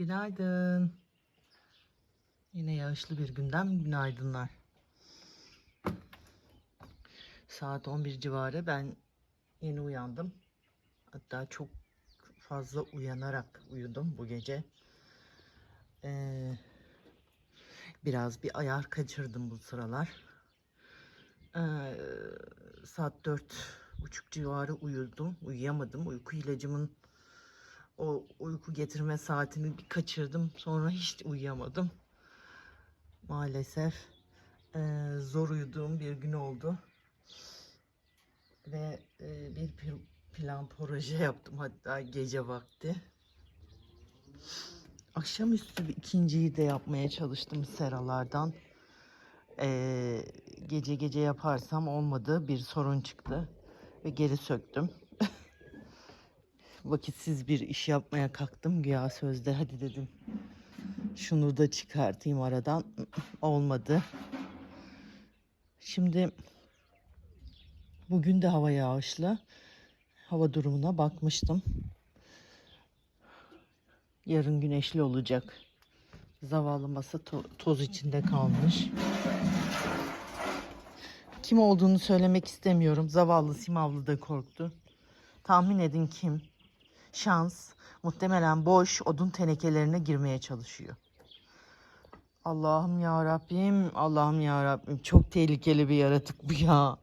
Günaydın. Yine yağışlı bir günden günaydınlar. Saat 11 civarı ben yeni uyandım. Hatta çok fazla uyanarak uyudum bu gece. Ee, biraz bir ayar kaçırdım bu sıralar. Ee, saat dört buçuk civarı uyudum. Uyuyamadım. Uyku ilacımın o uyku getirme saatini bir kaçırdım. Sonra hiç uyuyamadım. Maalesef eee, zor uyuduğum bir gün oldu. Ve eee, bir pl- plan proje yaptım hatta gece vakti. Akşamüstü bir ikinciyi de yapmaya çalıştım seralardan. Eee, gece gece yaparsam olmadı. Bir sorun çıktı ve geri söktüm vakitsiz bir iş yapmaya kalktım güya sözde hadi dedim. Şunu da çıkartayım aradan. Olmadı. Şimdi bugün de hava yağışlı. Hava durumuna bakmıştım. Yarın güneşli olacak. Zavallı masa to- toz içinde kalmış. Kim olduğunu söylemek istemiyorum. Zavallı Simavlı da korktu. Tahmin edin kim? Şans muhtemelen boş odun tenekelerine girmeye çalışıyor. Allah'ım ya Rabbim, Allah'ım ya Rabbim çok tehlikeli bir yaratık bu ya.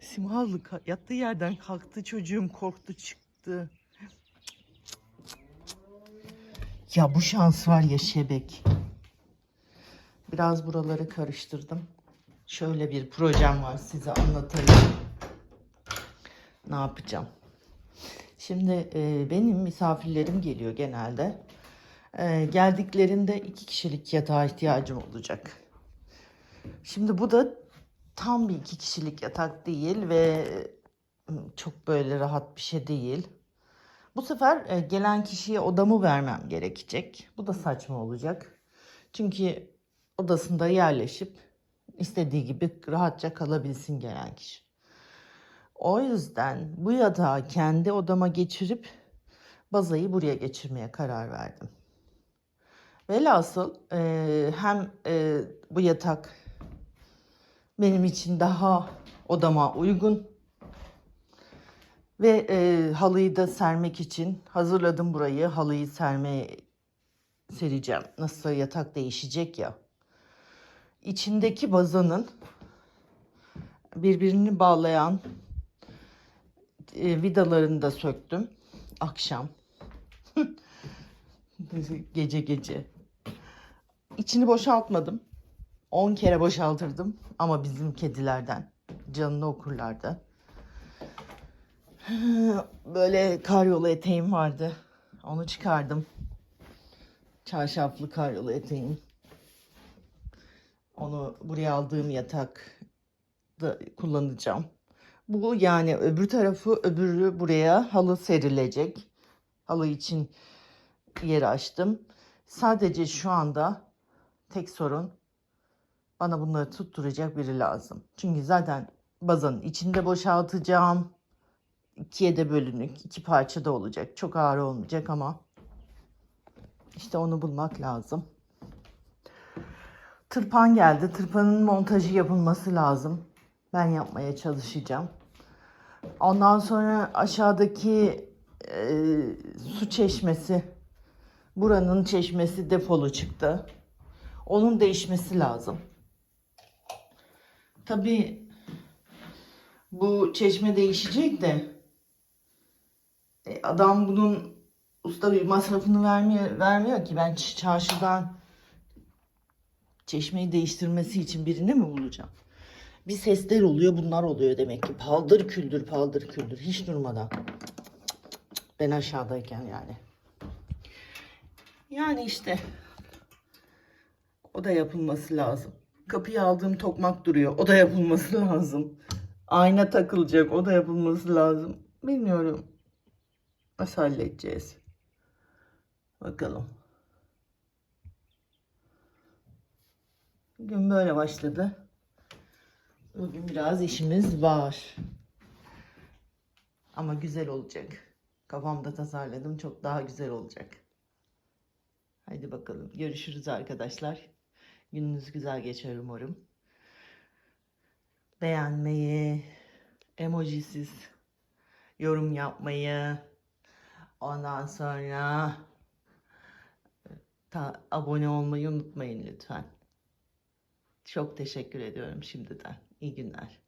Simavlı ka- yattığı yerden kalktı çocuğum korktu çıktı. Ya bu şans var ya şebek. Biraz buraları karıştırdım. Şöyle bir projem var size anlatayım. Ne yapacağım? Şimdi e, benim misafirlerim geliyor genelde. E, geldiklerinde iki kişilik yatağa ihtiyacım olacak. Şimdi bu da tam bir iki kişilik yatak değil ve çok böyle rahat bir şey değil. Bu sefer e, gelen kişiye odamı vermem gerekecek. Bu da saçma olacak. Çünkü odasında yerleşip istediği gibi rahatça kalabilsin gelen kişi. O yüzden bu yatağı kendi odama geçirip bazayı buraya geçirmeye karar verdim. Velhasıl e, hem e, bu yatak benim için daha odama uygun ve e, halıyı da sermek için hazırladım burayı. Halıyı sermeye sereceğim. Nasıl yatak değişecek ya. İçindeki bazanın birbirini bağlayan e, vidalarını da söktüm. Akşam. gece gece. İçini boşaltmadım. 10 kere boşaltırdım ama bizim kedilerden canını okurlardı. Böyle karyolu eteğim vardı. Onu çıkardım. Çarşaflı karyolu eteğim. Onu buraya aldığım yatak da kullanacağım. Bu yani öbür tarafı öbürü buraya halı serilecek. Halı için yer açtım. Sadece şu anda tek sorun bana bunları tutturacak biri lazım. Çünkü zaten bazanın içinde boşaltacağım. İkiye de bölünük, iki parça da olacak. Çok ağır olmayacak ama işte onu bulmak lazım. Tırpan geldi. Tırpanın montajı yapılması lazım. Ben yapmaya çalışacağım. Ondan sonra aşağıdaki e, su çeşmesi, buranın çeşmesi defolu çıktı. Onun değişmesi lazım. Tabii bu çeşme değişecek de e, adam bunun usta bir masrafını vermiyor, vermiyor ki ben çarşıdan çeşmeyi değiştirmesi için birini mi bulacağım? Bir sesler oluyor bunlar oluyor demek ki. Paldır küldür paldır küldür hiç durmadan. Ben aşağıdayken yani. Yani işte o da yapılması lazım. Kapıya aldığım tokmak duruyor. O da yapılması lazım. Ayna takılacak. O da yapılması lazım. Bilmiyorum. Nasıl halledeceğiz? Bakalım. Gün böyle başladı. Bugün biraz işimiz var. Ama güzel olacak. Kafamda tasarladım. Çok daha güzel olacak. Haydi bakalım. Görüşürüz arkadaşlar. Gününüz güzel geçer umarım. Beğenmeyi, emojisiz yorum yapmayı, ondan sonra ta, abone olmayı unutmayın lütfen. Çok teşekkür ediyorum şimdiden. İyi günler.